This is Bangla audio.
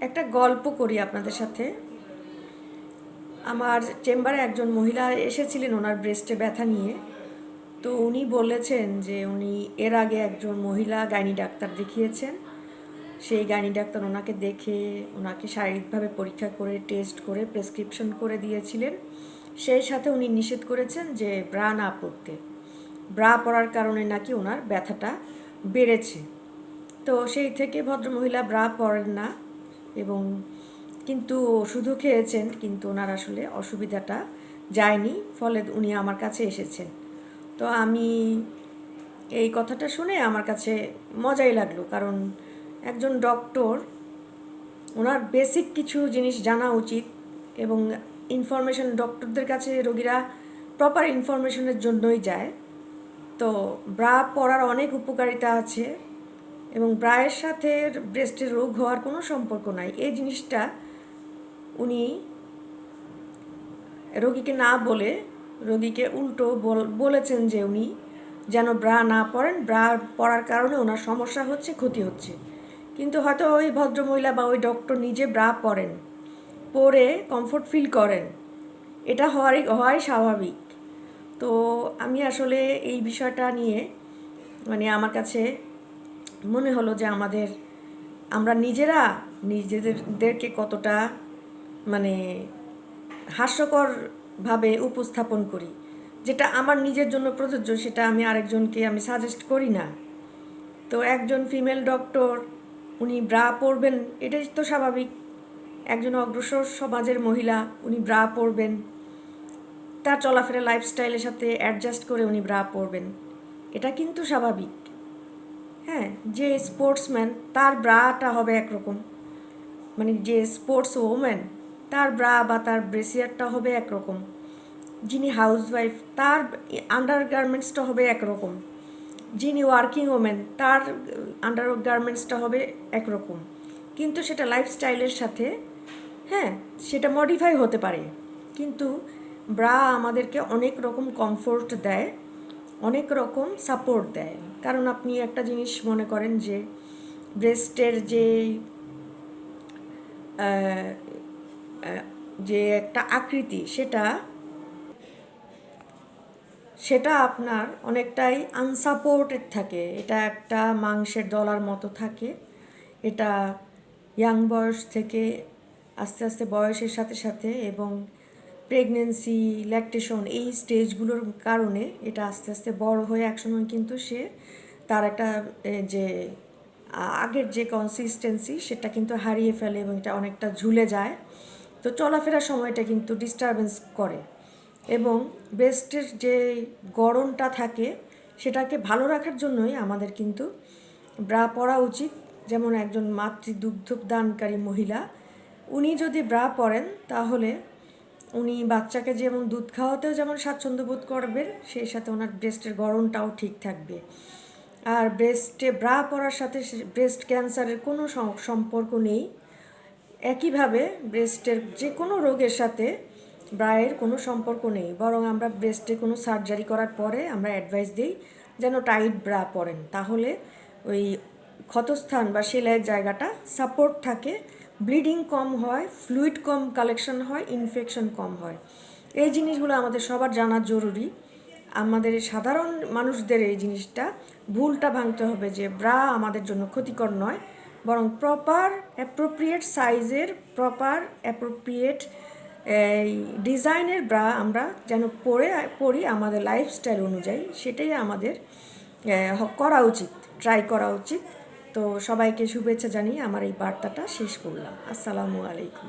একটা গল্প করি আপনাদের সাথে। আমার চেম্বারে একজন মহিলা এসেছিলেন ওনার ব্রেস্টে ব্যথা নিয়ে। তো উনি বলেছেন যে উনি এর আগে একজন মহিলা গাইনি ডাক্তার দেখিয়েছেন। সেই গাইনি ডাক্তার ওনাকে দেখে ওনাকে শারীরিকভাবে পরীক্ষা করে টেস্ট করে প্রেসক্রিপশন করে দিয়েছিলেন। সেই সাথে উনি নিষেধ করেছেন যে ব্রা না পরতে ব্রা পরার কারণে নাকি ওনার ব্যথাটা বেড়েছে। তো সেই থেকে ভদ্রমহিলা ব্রা পরেন না। এবং কিন্তু ওষুধও খেয়েছেন, কিন্তু ওনার আসলে অসুবিধাটা যায়নি, ফলে উনি আমার কাছে এসেছেন। তো আমি এই কথাটা শুনে আমার কাছে মজাই লাগল, কারণ একজন ডক্টর, ওনার বেসিক কিছু জিনিস জানা উচিত এবং ইনফরমেশন ডক্টরদের কাছে রোগীরা প্রপার ইনফরমেশনের জন্যই যায়। তো ব্রা পরার অনেক উপকারিতা আছে এবং ব্রায়ের সাথে ব্রেস্টের রোগ হওয়ার কোনো সম্পর্ক নাই। এই জিনিসটা উনি রোগীকে না বলে রোগীকে উল্টো বলেছেন যে উনি যেন ব্রা না পরেন ব্রা পরার কারণে ওনার সমস্যা হচ্ছে, ক্ষতি হচ্ছে। কিন্তু হয়তো ওই ভদ্রমহিলা বা ওই ডক্টর নিজে ব্রা পরেন পরে কমফোর্ট ফিল করেন। এটা হওয়ারই, হওয়াই স্বাভাবিক। তো আমি আসলে এই বিষয়টা নিয়ে মানে আমার কাছে মনে হলো যে আমাদের, আমরা নিজেরা নিজেদেরকে কতটা মানে হাস্যকরভাবে উপস্থাপন করি। যেটা আমার নিজের জন্য প্রযোজ্য, সেটা আমি আরেকজনকে আমি সাজেস্ট করি না। তো একজন ফিমেল ডক্টর উনি ব্রা পরবেন, এটাই তো স্বাভাবিক। একজন অগ্রসর সমাজের মহিলা, উনি ব্রা পরবেন। তার চলাফেরা লাইফস্টাইলের সাথে অ্যাডজাস্ট করে উনি ব্রা পরবেন। এটা কিন্তু স্বাভাবিক। হ্যাঁ যে স্পোর্টসম্যান তার ব্রাটা হবে একরকম। মানে যে স্পোর্টস ওম্যান তার ব্রা বা তার ব্রেসিয়ারটা হবে একরকম। যিনি হাউসওয়াইফ তার আন্ডার গার্মেন্টসটা হবে একরকম। যিনি ওয়ার্কিং ওমেন তার আন্ডার গার্মেন্টসটা হবে একরকম। কিন্তু সেটা লাইফস্টাইলের সাথে হ্যাঁ সেটা মডিফাই হতে পারে। কিন্তু ব্রা আমাদেরকে অনেক রকম কমফোর্ট দেয়। অনেক রকম সাপোর্ট দেয়। কারণ আপনি একটা জিনিস মনে করেন যে ব্রেস্টের যে যে একটা আকৃতি, সেটা সেটা আপনার অনেকটাই আনসাপোর্টেড থাকে। এটা একটা মাংসের দলার মতো থাকে। এটা ইয়াং বয়স থেকে আস্তে আস্তে বয়সের সাথে সাথে এবং প্রেগনেন্সি ল্যাকটেশন এই স্টেজগুলোর কারণে এটা আস্তে আস্তে বড় হয়ে একসময় কিন্তু সে তার একটা যে আগের যে কনসিস্টেন্সি সেটা কিন্তু হারিয়ে ফেলে এবং এটা অনেকটা ঝুলে যায়। তো চলাফেরার সময়টা কিন্তু ডিস্টারবেন্স করে এবং ব্রেস্টের যে গরমটা থাকে সেটাকে ভালো রাখার জন্যই আমাদের কিন্তু ব্রা পরা উচিত। যেমন একজন মাতৃদুগ্ধদানকারী মহিলা, উনি যদি ব্রা পরেন তাহলে উনি বাচ্চাকে যেমন দুধ খাওয়াতেও যেমন স্বাচ্ছন্দ্য বোধ করবেন, সেই সাথে ওনার ব্রেস্টের গরমটাও ঠিক থাকবে। আর ব্রেস্টে ব্রা পরার সাথে ব্রেস্ট ক্যান্সারের কোনো সম্পর্ক নেই। একইভাবে ব্রেস্টের যে কোনো রোগের সাথে ব্রায়ের কোনো সম্পর্ক নেই। বরং আমরা ব্রেস্টে কোনো সার্জারি করার পরে আমরা অ্যাডভাইস দিই, যেন টাইট ব্রা পরেন। তাহলে ওই ক্ষতস্থান বা সেলাইয়ের জায়গাটা সাপোর্ট থাকে ব্লিডিং কম হয়, ফ্লুইড কম কালেকশন হয়, ইনফেকশন কম হয়। এই জিনিসগুলো আমাদের সবার জানা জরুরি। আমাদের সাধারণ মানুষদের এই জিনিসটা, ভুলটা ভাঙতে হবে যে ব্রা আমাদের জন্য ক্ষতিকর নয়, বরং প্রপার অ্যাপ্রোপ্রিয়েট সাইজের প্রপার অ্যাপ্রোপ্রিয়েট এই ডিজাইনের ব্রা আমরা যেন পরে, পরি আমাদের লাইফস্টাইল অনুযায়ী, সেটাই আমাদের করা উচিত ট্রাই করা উচিত। তো সবাইকে শুভেচ্ছা জানিয়ে আমার এই বার্তাটা শেষ করলাম। আসসালামু আলাইকুম।